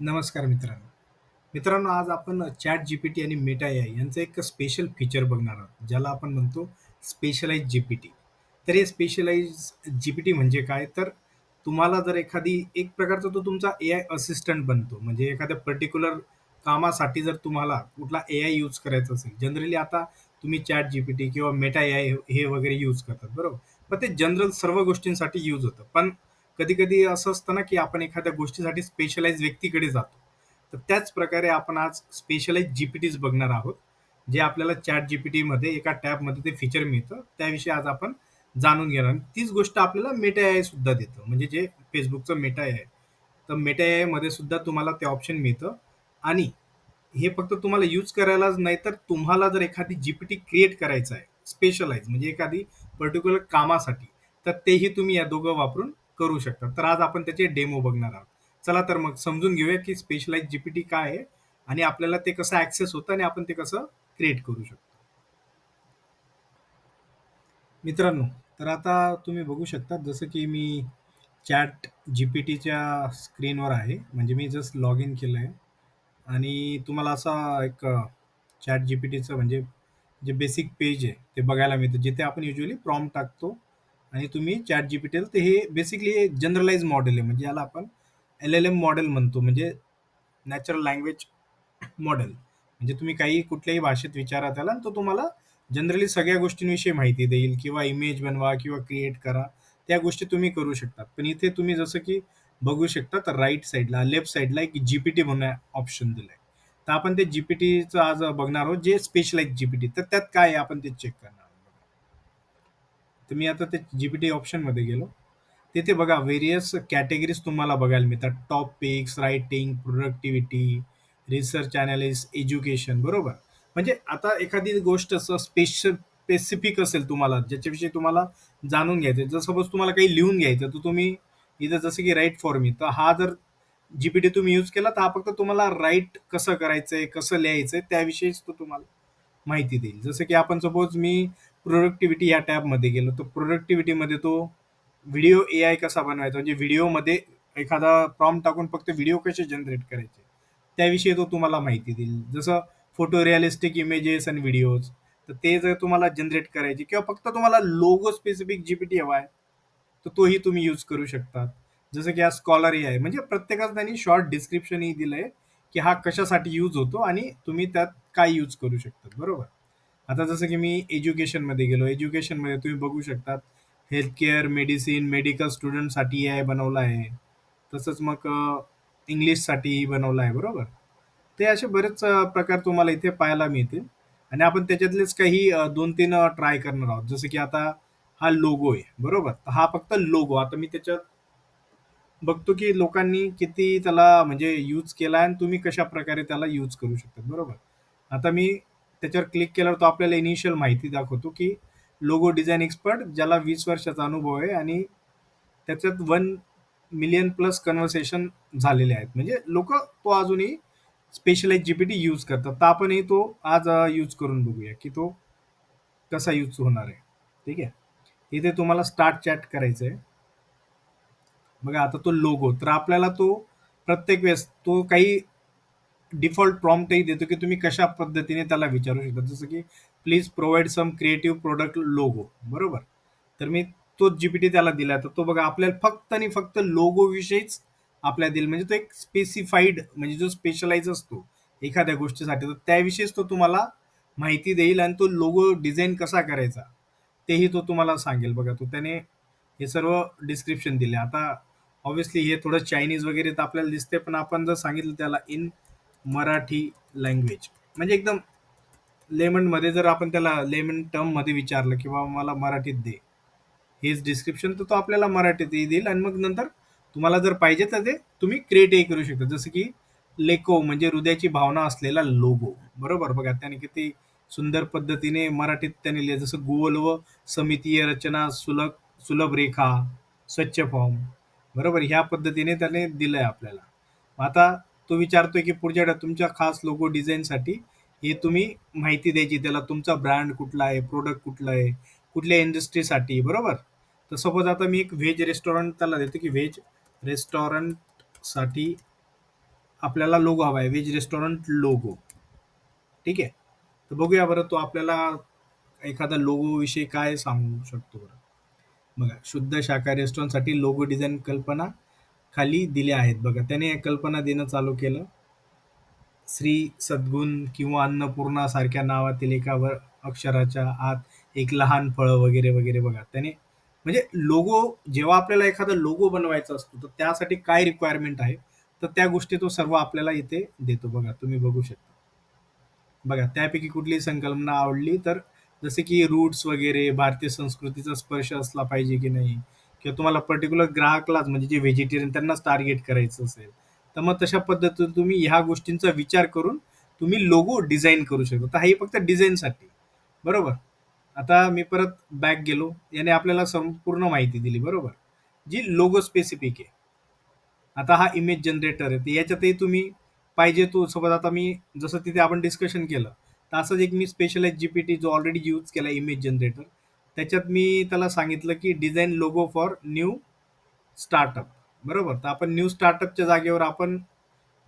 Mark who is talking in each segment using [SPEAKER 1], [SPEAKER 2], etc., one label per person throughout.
[SPEAKER 1] नमस्कार मित्रांनो. मित्रांनो आज आपण चॅट जीपीटी आणि मेटा आय यांचं एक स्पेशल फीचर बघणार आहोत, ज्याला आपण म्हणतो स्पेशलाइज जीपीटी. तर हे स्पेशलाइज जीपीटी म्हणजे काय? तर तुम्हाला जर एखादी एक प्रकारचा तो तुमचा ए आय असिस्टंट बनतो. म्हणजे एखाद्या पर्टिक्युलर कामासाठी जर तुम्हाला कुठला ए आय यूज करायचा असेल, जनरली आता तुम्ही चॅट जीपीटी किंवा मेटा एआय हे वगैरे यूज करतात, बरोबर? पण ते जनरल सर्व गोष्टींसाठी यूज होतं. पण कधी-कधी असं असतं ना, की आपण एखाद्या गोष्टीसाठी स्पेशलाइज व्यक्तीकडे जातो. तर त्याच प्रकारे आपण आज स्पेशलाइज जीपीटीज बघणार आहोत. जे आपल्याला चॅट जीपीटीमध्ये एका टॅबमध्ये ते फीचर मिळतं. त्याविषयी आज आपण जाणून घेणार आणि तीच गोष्ट आपल्याला मेटा आय सुद्धा देतं. म्हणजे जे फेसबुकचं मेटा आहे तर मेटा एआयमध्ये सुद्धा तुम्हाला ते ऑप्शन मिळतं आणि हे फक्त तुम्हाला यूज करायलाच नाही, तर तुम्हाला जर एखादी जीपीटी क्रिएट करायचं आहे, स्पेशलाइज म्हणजे एखादी पर्टिक्युलर कामासाठी, तर तेही तुम्ही या दोघं वापरून करू शकतात तर आज आपण त्याचे डेमो बघणार आहोत. चला तर मग समजून घेऊया, की स्पेशलाइज जीपीटी काय आहे आणि आपल्याला ते कसं ॲक्सेस होतं आणि आपण ते कसं क्रिएट करू शकतो. मित्रांनो, तर आता तुम्ही बघू शकता जसं की मी चॅट जीपीटीच्या स्क्रीनवर आहे. म्हणजे मी जस्ट लॉग इन केलं आहे आणि तुम्हाला असा एक चॅट जीपीटीचं म्हणजे जे बेसिक पेज आहे ते बघायला मिळतं. जिथे आपण युजली प्रॉम टाकतो आणि तुम्ही चॅट जीपीटीला तर हे बेसिकली जनरलाइज मॉडेल आहे. म्हणजे याला आपण एल-एल-एम मॉडेल म्हणतो. म्हणजे नॅचरल लँग्वेज मॉडेल. म्हणजे तुम्ही काही कुठल्याही भाषेत विचारा त्याला तो तुम्हाला जनरली सगळ्या गोष्टींविषयी माहिती देईल किंवा इमेज बनवा किंवा क्रिएट करा. त्या गोष्टी तुम्ही करू शकता. पण इथे तुम्ही जसं की बघू शकता तर राईट साईडला लेफ्ट साईडला एक जीपीटी म्हणून ऑप्शन दिलंय. तर आपण ते जीपीटीचं आज बघणार आहोत, जे स्पेशलाइज जीपीटी. तर त्यात काय आहे आपण ते चेक करणार तर मी आता ते जीपीटी ऑप्शनमध्ये गेलो. तिथे बघा व्हेरियस कॅटेगरीज तुम्हाला बघायला मिळतात. Topics, writing, productivity, research analysis education बरोबर. म्हणजे आता एखादी गोष्ट असं स्पेशल स्पेसिफिक असेल तुम्हाला, ज्याच्याविषयी तुम्हाला जाणून घ्यायचं जर सपोज तुम्हाला काही लिहून घ्यायचं, तर तुम्ही इथं जसं की राईट फॉर मी. तर हा जर जीपीटी तुम्ही यूज केला, तर हा फक्त तुम्हाला राईट कसं करायचंय, कसं लिहायचंय त्याविषयीच तो तुम्हाला माहिती देईल. जसं की आपण सपोज मी प्रोडक्टिव्हिटी या टॅबमध्ये गेलो, तर प्रोडक्टिव्हिटीमध्ये तो व्हिडिओ ए आय कसा बनवायचा, म्हणजे व्हिडिओमध्ये एखादा प्रॉम टाकून फक्त व्हिडिओ कसे जनरेट करायचे, त्याविषयी तो तुम्हाला माहिती देईल. जसं फोटो रिअलिस्टिक इमेजेस आणि व्हिडिओज. तर ते जर तुम्हाला जनरेट करायचे किंवा फक्त तुम्हाला लोगो स्पेसिफिक जीपीटी हवा आहे, तर तोही तुम्ही यूज करू शकता. जसं की हा स्कॉलर आहे म्हणजे प्रत्येकाचं त्यांनी शॉर्ट डिस्क्रिप्शनही दिलं आहे की हा कशासाठी यूज होतो आणि तुम्ही त्यात काय यूज करू शकता, बरोबर. आता जसं की मी एज्युकेशनमध्ये गेलो. एज्युकेशनमध्ये तुम्ही बघू शकतात हेल्थ केअर, मेडिसिन, मेडिकल स्टुडंटसाठी आय बनवला आहे. तसंच मग इंग्लिशसाठीही बनवला आहे, बरोबर. ते असे बरेच प्रकार तुम्हाला इथे पाहायला मिळतील आणि आपण त्याच्यातलेच काही दोन तीन ट्राय करणार आहोत. जसं की आता हा लोगो आहे, बरोबर. तर हा फक्त लोगो. आता मी त्याच्यात बघतो की लोकांनी किती त्याला म्हणजे यूज केलाय आणि तुम्ही कशा प्रकारे त्याला यूज करू शकता, बरोबर. आता मी त्याच्यावर क्लिक केल्यावर तो आपल्याला इनिशियल माहिती दाखवतो, की लोगो डिझाईन एक्सपर्ट ज्याला वीस वर्षाचा अनुभव आहे आणि त्याच्यात वन मिलियन प्लस कन्व्हर्सेशन झालेले आहेत. म्हणजे लोक तो अजूनही स्पेशलाइज जीपीटी यूज करतात. तर आपणही तो आज यूज करून बघूया, की तो कसा यूज होणार आहे. ठीक आहे. इथे तुम्हाला स्टार्ट चॅट करायचं आहे. बघा आता तो लोगो. तर आपल्याला तो प्रत्येक वेळेस तो काही डिफॉल्ट प्रॉम्प्टही देतो, की तुम्ही कशा पद्धतीने त्याला विचारू शकता. जसं की please provide some creative product logo, बरोबर. तर मी तोच जीपीटी त्याला दिला. तर तो बघा आपल्याला फक्त आणि फक्त लोगोविषयीच आपल्याला देईल. म्हणजे तो एक स्पेसिफाईड म्हणजे जो स्पेशलाइज असतो एखाद्या गोष्टीसाठी, तर त्याविषयीच तो तुम्हाला माहिती देईल आणि तो लोगो डिझाईन कसा करायचा, तेही तो तुम्हाला सांगेल. बघा तो त्याने हे सर्व डिस्क्रिप्शन दिले. आता ऑब्व्हियसली हे थोडं चायनीज वगैरे तर आपल्याला दिसते, पण आपण जर सांगितलं त्याला इन मराठी लँग्वेज म्हणजे एकदम लेमनमध्ये जर आपण त्याला लेमन टर्ममध्ये विचारलं, की बाबा मला मराठीत दे. हेच डिस्क्रिप्शन तर तो आपल्याला मराठीतही देईल आणि मग नंतर तुम्हाला जर पाहिजे तर ते तुम्ही क्रिएटही करू शकता. जसं की लेको म्हणजे हृदयाची भावना असलेला लोगो, बरोबर. बघा त्याने किती सुंदर पद्धतीने मराठीत त्याने लिहिलं. जसं गोल व समितीय रचना, सुलभ सुलभ रेखा, स्वच्छ फॉर्म, बरोबर. ह्या पद्धतीने त्याने दिलं आहे आपल्याला. आता तो विचारतोय, की पुढच्या तुमच्या खास लोगो डिझाईनसाठी हे तुम्ही माहिती द्यायची त्याला. तुमचा ब्रँड कुठला आहे, प्रोडक्ट कुठलं आहे, कुठल्या इंडस्ट्रीसाठी, बरोबर. तर सपोज आता मी एक व्हेज रेस्टॉरंट त्याला देतो, की व्हेज रेस्टॉरंटसाठी आपल्याला लोगो हवा आहे व्हेज रेस्टॉरंट लोगो ठीक आहे तर बघूया बरं तो आपल्याला एखादा लोगो विषयी काय सांगू शकतो बरं बघा शुद्ध शाकाहारी रेस्टॉरंटसाठी लोगो डिझाईन कल्पना खाली दिल्या आहेत. बघा त्याने कल्पना देणं चालू केलं. श्री सद्गुण किंवा अन्नपूर्णा सारख्या नावातील एकावर अक्षराच्या आत एक लहान फळं वगैरे वगैरे बघा. त्याने म्हणजे लोगो जेव्हा आपल्याला एखादा लोगो बनवायचा असतो तर त्यासाठी काय रिक्वायरमेंट आहे? तर त्या गोष्टी तो सर्व आपल्याला इथे देतो. बघा तुम्ही बघू शकता. बघा त्यापैकी कुठलीही संकल्पना आवडली तर जसे की रूट्स वगैरे भारतीय संस्कृतीचा स्पर्श असला पाहिजे की नाही किंवा तुम्हाला पर्टिक्युलर ग्राहकलाच म्हणजे जे व्हेजिटेरियन त्यांनाच टार्गेट करायचं असेल तर मग तशा पद्धतीने तुम्ही ह्या गोष्टींचा विचार करून तुम्ही लोगो डिझाईन करू शकता. तर हे फक्त डिझाईनसाठी बरोबर? आता मी परत बॅक गेलो. याने आपल्याला संपूर्ण माहिती दिली. बरोबर? जी लोगो स्पेसिफिक आहे. आता हा इमेज जनरेटर आहे. तर याच्यातही तुम्ही पाहिजे तो सोबत आता मी जसं तिथे आपण डिस्कशन केलं तर असंच एक मी स्पेशलाइज टी जो ऑलरेडी यूज केला इमेज जनरेटर त्याच्यात मी त्याला सांगितलं की design logo for new startup बरोबर? तर आपण न्यू स्टार्टअपच्या जागेवर आपण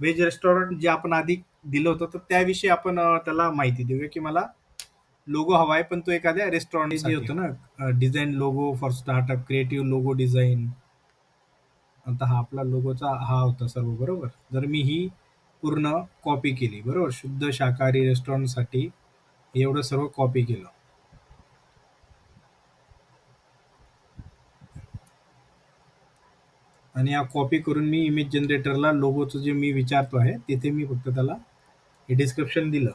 [SPEAKER 1] व्हेज रेस्टॉरंट जे आपण आधी दिलं होतं तर त्याविषयी आपण त्याला माहिती देऊया की मला लोगो हवा आहे पण तो एखाद्या रेस्टॉरंट जे होतं ना design logo for startup creative logo design आता हा आपला लोगोचा हा होता सर्व बरोबर? जर मी ही पूर्ण कॉपी केली बरोबर? शुद्ध शाकाहारी रेस्टॉरंटसाठी एवढं सर्व कॉपी केलं. आणि हा कॉपी करून मी इमेज जनरेटरला लोगोचं जे मी विचारतो आहे तिथे मी फक्त त्याला हे डिस्क्रिप्शन दिलं.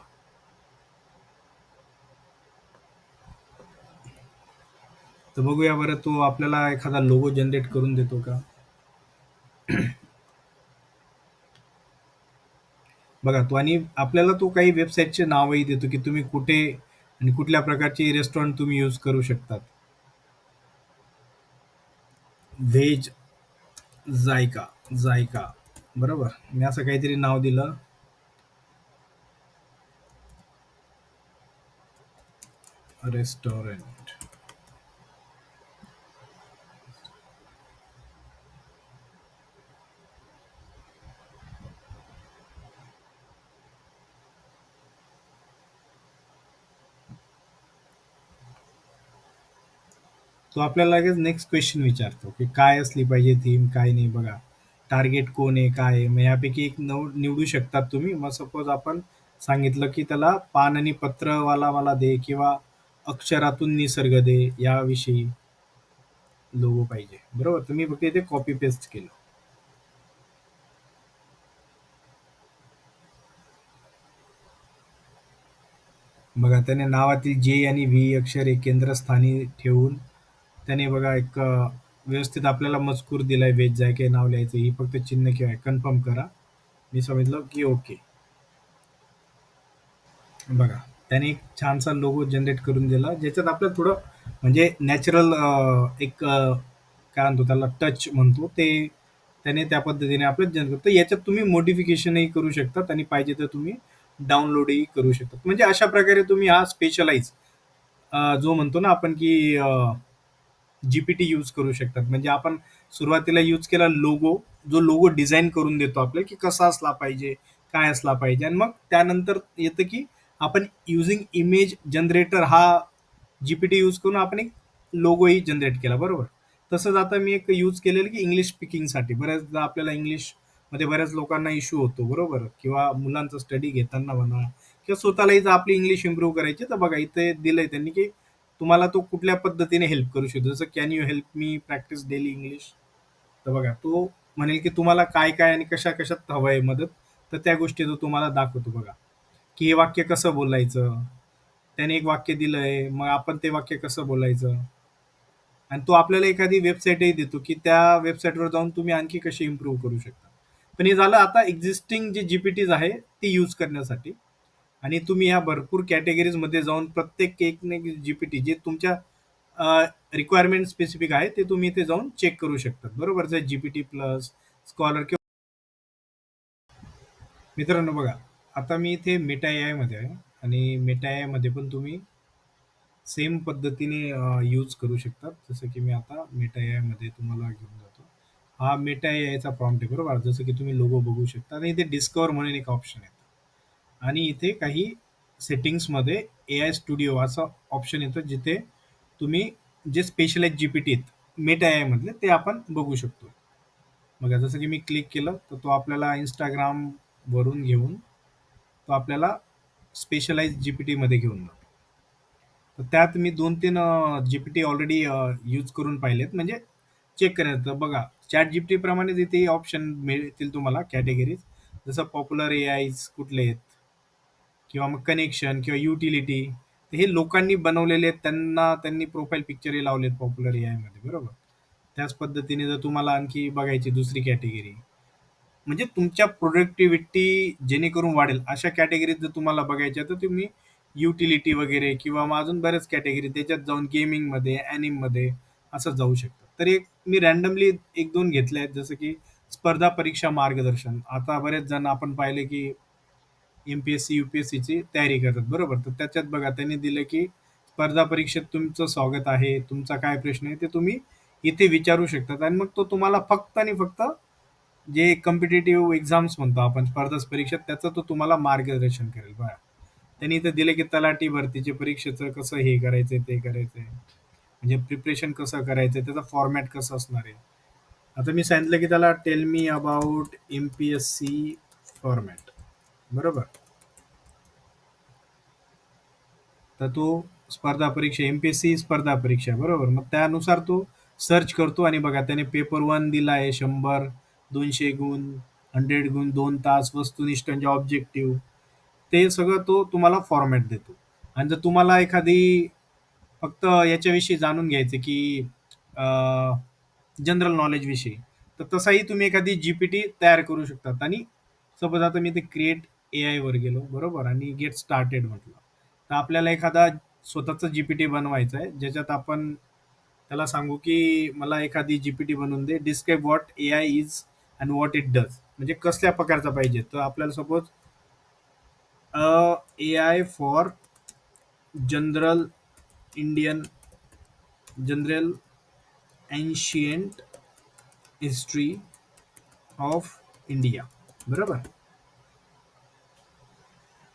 [SPEAKER 1] तर बघूया बरं तो आपल्याला एखादा लोगो जनरेट करून देतो का? बघा तो आणि आपल्याला तो काही वेबसाईटचे नावही देतो की तुम्ही कुठे आणि कुठल्या प्रकारचे रेस्टॉरंट तुम्ही यूज करू शकतात. व्हेज जायका जायका. बरोबर? मी असं काहीतरी नाव दिलं. रेस्टॉरंट. तो आपल्याला लगेच नेक्स्ट क्वेश्चन विचारतो की काय असली पाहिजे थीम काय नाही बघा. टार्गेट कोण आहे काय आहे? मग यापैकी एक नव निवडू शकतात तुम्ही. मग सपोज आपण सांगितलं की त्याला पान आणि पत्रवाला मला दे किंवा अक्षरातून निसर्ग दे याविषयी लोगो पाहिजे. बरोबर? तुम्ही फक्त इथे कॉपी पेस्ट केलं. बघा त्याने नावातील जे आणि व्ही अक्षर हे केंद्रस्थानी ठेवून त्याने बघा एक व्यवस्थित आपल्याला मजकूर दिलाय वेज जाय काही नाव लिहायचं ही फक्त चिन्ह किंवा कन्फर्म करा. मी समजलं की ओके. बघा त्याने एक छानसा लोगो जनरेट करून दिला ज्याच्यात आपलं थोडं म्हणजे नॅचरल एक काय म्हणतो त्याला टच म्हणतो ते त्याने त्या पद्धतीने आपलं जनरेट करतो. याच्यात तुम्ही मोडिफिकेशनही करू शकतात आणि पाहिजे तर तुम्ही डाउनलोडही करू शकतात म्हणजे अशा प्रकारे तुम्ही हा स्पेशलाइज जो म्हणतो ना आपण की जीपीटी यूज करू शकतात. म्हणजे आपण सुरुवातीला यूज केला लोगो जो लोगो डिझाईन करून देतो आपल्याला की कसा असला पाहिजे काय असला पाहिजे. आणि मग त्यानंतर येतं की आपण युझिंग इमेज जनरेटर हा जीपीटी यूज करून आपण एक लोगोही जनरेट केला. बरोबर? तसंच आता मी एक यूज केलेलं की इंग्लिश स्पीकिंगसाठी बऱ्याचदा आपल्याला इंग्लिशमध्ये बऱ्याच लोकांना इश्यू होतो बरोबर? किंवा मुलांचा स्टडी घेताना म्हणा किंवा स्वतःलाही जर आपली इंग्लिश इम्प्रूव्ह करायची तर बघा इथे दिलंय त्यांनी की तुम्हाला तो कुठल्या पद्धतीने हेल्प करू शकतो? जसं can you help me practice daily English तर बघा तो म्हणेल की तुम्हाला काय काय आणि कशा कशात हवं आहे मदत तर त्या गोष्टी तो तुम्हाला दाखवतो बघा. की हे वाक्य कसं बोलायचं? त्याने एक वाक्य दिलंय मग आपण ते वाक्य कसं बोलायचं? आणि तो आपल्याला एखादी वेबसाईटही देतो की त्या वेबसाईटवर जाऊन तुम्ही आणखी कशी इम्प्रूव्ह करू शकता? पण हे झालं आता एक्झिस्टिंग जे जीपीटीज आहे ती यूज करण्यासाठी. आणि तुम्ही ह्या भरपूर कॅटेगरीजमध्ये जाऊन प्रत्येक एक जी पी जीपीटी जे तुमच्या रिक्वायरमेंट स्पेसिफिक आहे ते तुम्ही इथे जाऊन चेक करू शकतात. बरोबर? जर जीपीटी प्लस स्कॉलर किंवा मित्रांनो बघा आता मी इथे मेटा आयमध्ये आहे आणि मेटा आयमध्ये पण तुम्ही सेम पद्धतीने यूज करू शकतात. जसं की मी आता मेटा आयमध्ये तुम्हाला घेऊन जातो. हा मेटा आयचा प्रॉम्प्ट आहे बरोबर? जसं की तुम्ही लोगो बघू शकता. आणि इथे डिस्कवर म्हणून एक ऑप्शन आहे. आणि इथे काही सेटिंग्समध्ये ए आय स्टुडिओ असं ऑप्शन येतं जिथे तुम्ही जे स्पेशलाइज जी पी टी आहेत मेटा आय मधले ते आपण बघू शकतो. बघा जसं की मी क्लिक केलं तर तो आपल्याला इंस्टाग्राम वरून घेऊन तो आपल्याला स्पेशलाइज जी पी टीमध्ये घेऊन जातो. तर त्यात मी दोन तीन G P T already use करून पाहिलेत. म्हणजे चेक करायचं बघा चॅट जी पी टीप्रमाणे तिथे ऑप्शन मिळतील तुम्हाला कॅटेगरीज जसं पॉप्युलर ए आयज कुठले आहेत किंवा मग कनेक्शन किंवा युटिलिटी हे लोकांनी बनवलेले आहेत त्यांना त्यांनी प्रोफाईल पिक्चरही लावलेत पॉप्युलर ए आयमध्ये बरोबर? त्याच पद्धतीने जर तुम्हाला आणखी बघायची दुसरी कॅटेगरी म्हणजे तुमच्या प्रोडक्टिव्हिटी जेणेकरून वाढेल अशा कॅटेगरीत जर तुम्हाला बघायच्या तर तुम्ही युटिलिटी वगैरे किंवा मग अजून बऱ्याच कॅटेगरी त्याच्यात जाऊन गेमिंगमध्ये ॲनिममध्ये असं जाऊ शकतं तर एक मी रॅन्डमली एक दोन घेतले आहेत जसं की स्पर्धा परीक्षा मार्गदर्शन. आता बरेच जण आपण पाहिले की M P S C U P S सीची तयारी करतात बरोबर? तर त्याच्यात बघा त्यांनी दिलं की स्पर्धा परीक्षेत तुमचं स्वागत आहे तुमचा काय प्रश्न आहे ते तुम्ही इथे विचारू शकतात. आणि मग तो तुम्हाला फक्त आणि फक्त जे कॉम्पिटेटिव्ह एक्झाम्स म्हणतो आपण स्पर्धा परीक्षेत त्याचं तो तुम्हाला मार्गदर्शन करेल. बघा त्यांनी इथं दिलं की तलाठी भरतीचे परीक्षेचं कसं हे करायचंय ते करायचंय. म्हणजे प्रिपरेशन कसं करायचं त्याचा फॉर्मॅट कसं असणार आहे. आता मी सांगितलं की त्याला tell me about M P S C format बरोबर. तर तो स्पर्धा परीक्षा एम पी एस सी स्पर्धा परीक्षा बरोबर. मग त्यानुसार तो सर्च करतो आणि बघा त्याने पेपर वन दिला आहे शंभर दोनशे गुण हंड्रेड गुण दोन तास वस्तुनिष्ठ म्हणजे ऑब्जेक्टिव्ह ते सगळं तो तुम्हाला फॉर्मॅट देतो. आणि जर तुम्हाला एखादी फक्त याच्याविषयी जाणून घ्यायचं की जनरल नॉलेज विषयी तर तसाही तुम्ही एखादी जी पी टी तयार करू शकतात. आणि सपोज आता मी ते क्रिएट ए आयवर गेलो बरोबर? आणि गेट स्टार्टेड म्हटलं. तर आपल्याला एखादा स्वतःचा जी पी टी बनवायचा आहे ज्याच्यात आपण त्याला सांगू की मला एखादी जी पी टी बनवून दे. Describe what A I is and what it does म्हणजे कसल्या प्रकारचा पाहिजे? तर आपल्याला suppose A I for general Indian general ancient history of India बरोबर?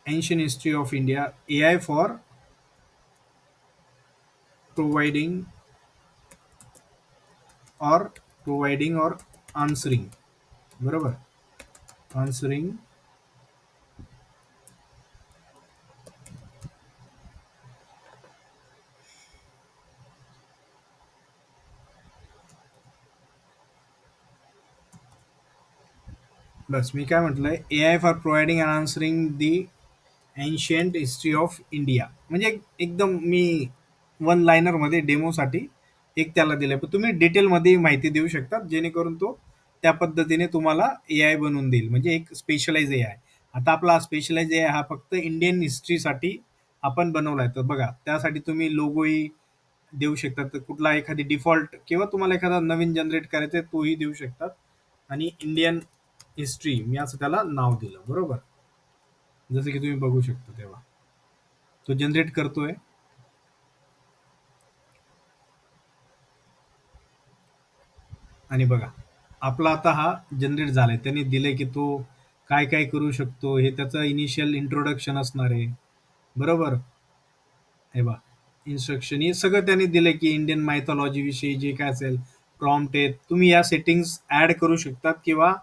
[SPEAKER 1] ancient history of India A I for providing or providing or answering बरोबर answering बस मी काय म्हटलंय A I for providing and answering the ancient history of India म्हणजे एकदम मी one लायनरमध्ये डेमोसाठी एक त्याला दिलं पण तुम्ही डिटेलमध्ये माहिती देऊ शकता जेणेकरून तो त्या पद्धतीने तुम्हाला ए आय बनवून देईल. म्हणजे एक स्पेशलाइज ए आय आता आपला स्पेशलाइज ए आय हा फक्त इंडियन हिस्ट्रीसाठी आपण बनवला आहे तर बघा त्यासाठी तुम्ही लोगोही देऊ शकतात तर कुठला एखादी डिफॉल्ट किंवा तुम्हाला एखादा नवीन जनरेट करायचा आहे तोही देऊ शकतात आणि इंडियन हिस्ट्री मी असं त्याला नाव दिलं. बरोबर? जसं की तुम्ही बघू शकता तेव्हा. तो जनरेट करतोय. आणि बघा आपला आता हा जनरेट झालाय. त्यांनी दिलंय की तो काय काय करू शकतो हे त्याचं इनिशियल इंट्रोडक्शन असणार आहे. बरोबर? हे बा इन्स्ट्रक्शन हे सगळं त्यांनी दिलंय की इंडियन मायथॉलॉजी विषयी जे काय असेल प्रॉम्प्ट आहेत तुम्ही या सेटिंग्स ऍड करू शकतात किंवा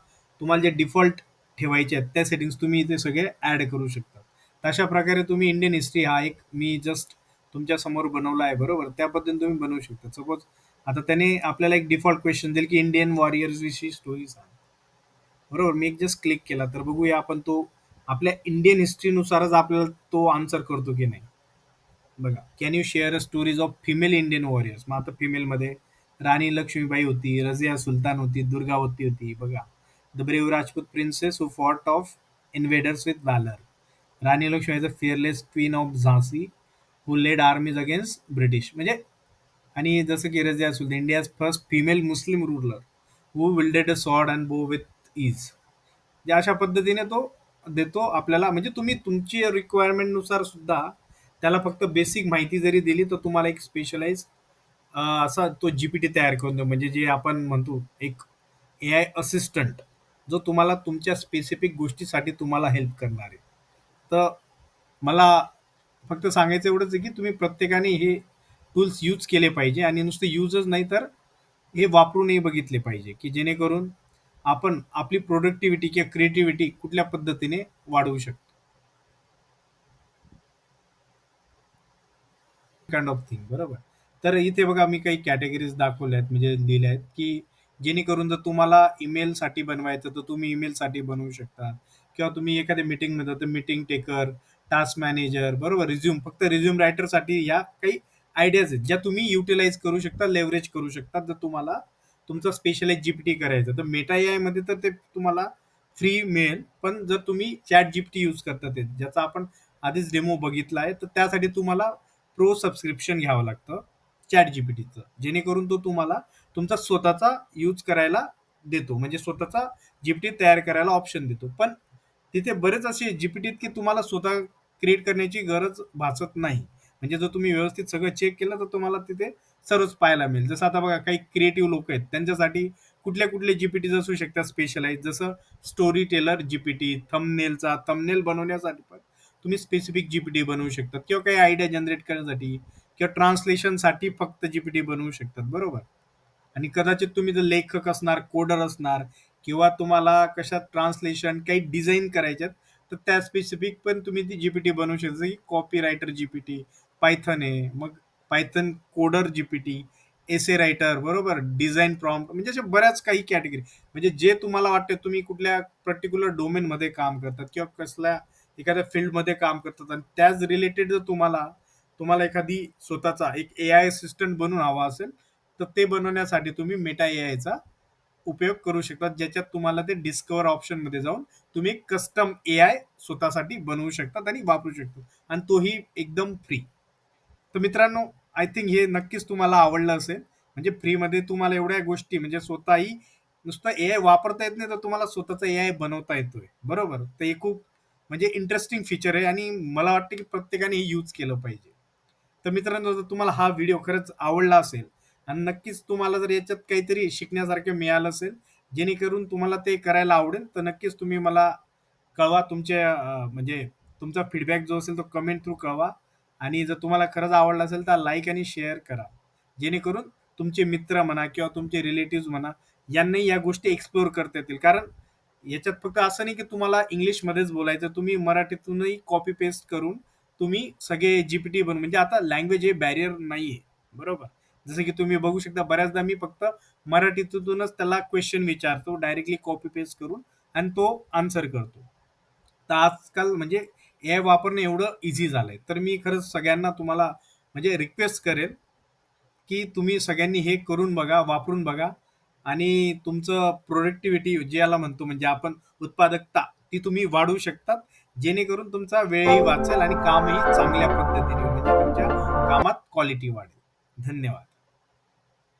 [SPEAKER 1] तुम्हाला जे डिफॉल्ट ठेवायचे आहेत. त्या सेटिंग्स तुम्ही इथे सगळे ऍड करू शकता. तशा प्रकारे तुम्ही इंडियन हिस्ट्री हा एक मी जस्ट तुमच्यासमोर बनवला आहे बरोबर? त्या पद्धतीने तुम्ही बनवू शकता. सपोज आता त्याने आपल्याला एक डिफॉल्ट क्वेश्चन देईल की इंडियन वॉरियर्स विषयी स्टोरी सांग. बरोबर? मी एक जस्ट क्लिक केला तर बघूया आपण तो आपल्या इंडियन हिस्ट्रीनुसारच आपल्याला तो आन्सर करतो की नाही. बघा can you share a stories of female Indian warriors मग आता फिमेलमध्ये राणी लक्ष्मीबाई होती रझिया सुलतान होती दुर्गावती होती बघा. The brave Rajput princess who fought off invaders with valor. Rani Lakshmi is a fearless queen of Jhansi who led armies against British म्हणजे आणि जसं की रजिया असू दे India's first female Muslim ruler who wielded a sword and bow with is म्हणजे अशा पद्धतीने तो देतो आपल्याला. म्हणजे तुम्ही तुमची रिक्वायरमेंटनुसार सुद्धा त्याला फक्त बेसिक माहिती जरी दिली तर तुम्हाला एक स्पेशलाइज असा तो जीपीटी तयार करून देतो म्हणजे जे आपण म्हणतो एक ए आय असिस्टंट जो तुम्हाला तुमच्या स्पेसिफिक गोष्टीसाठी तुम्हाला हेल्प करणार आहे. तर मला फक्त सांगायचं एवढंच आहे, की तुम्ही प्रत्येकाने हे टूल्स यूज केले पाहिजे आणि नुसते यूजच नाही तर हे वापरूनही बघितले पाहिजे, की जेणेकरून आपण आपली प्रोडक्टिव्हिटी किंवा क्रिएटिव्हिटी कुठल्या पद्धतीने वाढवू शकतो. काइंड ऑफ थिंग बरोबर. तर इथे बघा मी काही कॅटेगरीज दाखवल्या आहेत म्हणजे लिहिल्या आहेत, की जेणेकरून जर तुम्हाला ईमेलसाठी बनवायचं तर तुम्ही ईमेलसाठी बनवू शकता किंवा तुम्ही एखाद्या मीटिंगमध्ये तर मीटिंग टेकर, टास्क मॅनेजर बरोबर, रिझ्यूम फक्त रिझ्यूम रायटरसाठी या काही आयडियाज आहेत, ज्या तुम्ही युटिलाइज करू शकता, लेव्हरेज करू शकता. जर तुम्हाला तुमचं स्पेशलाइज जीपीटी करायचं तर मेटा एआयमध्ये तर ते तुम्हाला फ्री मिळेल. पण जर तुम्ही चॅट जीपीटी यूज करता ते ज्याचा आपण आधीच डेमो बघितला आहे, तर त्यासाठी तुम्हाला प्रो सबस्क्रिप्शन घ्यावं लागतं चॅट जीपीटीचं. जेणेकरून तो तुम्हाला तुमचा स्वतःचा यूज करायला देतो. म्हणजे स्वतःचा जीपीटी तयार करायला ऑप्शन देतो. पण तिथे बरेच असे जीपीटीत की तुम्हाला स्वतः क्रिएट करण्याची गरज भासत नाही. म्हणजे जर तुम्ही व्यवस्थित सगळं चेक केलं तर तुम्हाला तिथे सर्वच पाहायला मिळेल. जसं आता बघा काही क्रिएटिव्ह लोकं आहेत त्यांच्यासाठी कुठल्या कुठले जीपीटीज असू शकतात स्पेशलाइज जसं स्टोरी टेलर जीपीटी, थमनेलचा थमनेल बनवण्यासाठी पण तुम्ही स्पेसिफिक जीपीटी बनवू शकतात किंवा काही आयडिया जनरेट करण्यासाठी किंवा ट्रान्सलेशनसाठी फक्त जीपीटी बनवू शकतात बरोबर. आणि कदाचित तुम्ही जर लेखक असणार, कोडर असणार किंवा तुम्हाला कशात ट्रान्सलेशन काही डिझाईन करायच्यात, तर त्या स्पेसिफिक पण तुम्ही ती जीपीटी बनवू शकता. की कॉपी रायटर जीपीटी, पायथन आहे. मग Python coder GPT, essay writer बरोबर, डिझाईन प्रॉम्प्ट म्हणजे अशा बऱ्याच काही कॅटेगरी म्हणजे जे तुम्हाला वाटतं तुम्ही कुठल्या पर्टिक्युलर डोमेनमध्ये काम करतात किंवा कसल्या एखाद्या फील्डमध्ये काम करतात आणि त्याच रिलेटेड जर तुम्हाला तुम्हाला एखादी स्वतःचा एक ए आय असिस्टंट बनून हवा असेल, तर ते बनवण्यासाठी तुम्ही मेटा एआयचा उपयोग करू शकता. ज्याच्यात तुम्हाला ते डिस्कवर ऑप्शनमध्ये जाऊन तुम्ही कस्टम ए आय स्वतःसाठी बनवू शकतात आणि वापरू शकता आणि तोही एकदम फ्री. तर मित्रांनो, आय थिंक हे नक्कीच तुम्हाला आवडलं असेल. म्हणजे फ्रीमध्ये तुम्हाला एवढ्या गोष्टी म्हणजे स्वतःही नुसतं ए आय वापरता येत नाही, तर तुम्हाला स्वतःचा ए आय बनवता येतोय. बरोबर. तर हे खूप म्हणजे इंटरेस्टिंग फीचर आहे आणि मला वाटतं की प्रत्येकाने हे यूज केलं पाहिजे. तर मित्रांनो, जर तुम्हाला हा व्हिडिओ खरंच आवडला असेल आणि नक्कीच तुम्हाला जर याच्यात काहीतरी शिकण्यासारखं मिळालं असेल, जेणेकरून तुम्हाला ते करायला आवडेल, तर नक्कीच तुम्ही मला कळवा. तुमचे अ, म्हणजे तुमचा फीडबॅक जो असेल तो कमेंट थ्रू कळवा आणि जर तुम्हाला खरंच आवडलं असेल तर लाईक आणि शेअर करा. जेणेकरून तुमचे मित्र म्हणा किंवा तुमचे रिलेटिव्ह म्हणा, यांनाही या गोष्टी एक्सप्लोर करता येतील. कारण याच्यात फक्त असं नाही की तुम्हाला इंग्लिशमध्येच बोलायचं. तुम्ही मराठीतूनही कॉपी पेस्ट करून तुम्ही सगळे जीपीटी बनवून म्हणजे आता लँग्वेज हे बॅरियर नाही आहे बरोबर. जसं की तुम्ही बघू शकता बऱ्याचदा मी फक्त मराठीतूनच त्याला क्वेश्चन विचारतो डायरेक्टली कॉपी पेस्ट करून आणि तो आन्सर करतो. तर आजकाल म्हणजे ए वापरणं एवढं इझी झालंय. तर मी खरंच सगळ्यांना तुम्हाला म्हणजे रिक्वेस्ट करेल, की तुम्ही सगळ्यांनी हे करून बघा, वापरून बघा आणि तुमचं प्रोडक्टिव्हिटी ज्याला म्हणतो म्हणजे आपण उत्पादकता ती तुम्ही वाढवू शकतात. जेणेकरून तुमचा वेळही वाचेल आणि कामही चांगल्या पद्धतीने म्हणजे तुमच्या कामात क्वालिटी वाढेल. धन्यवाद.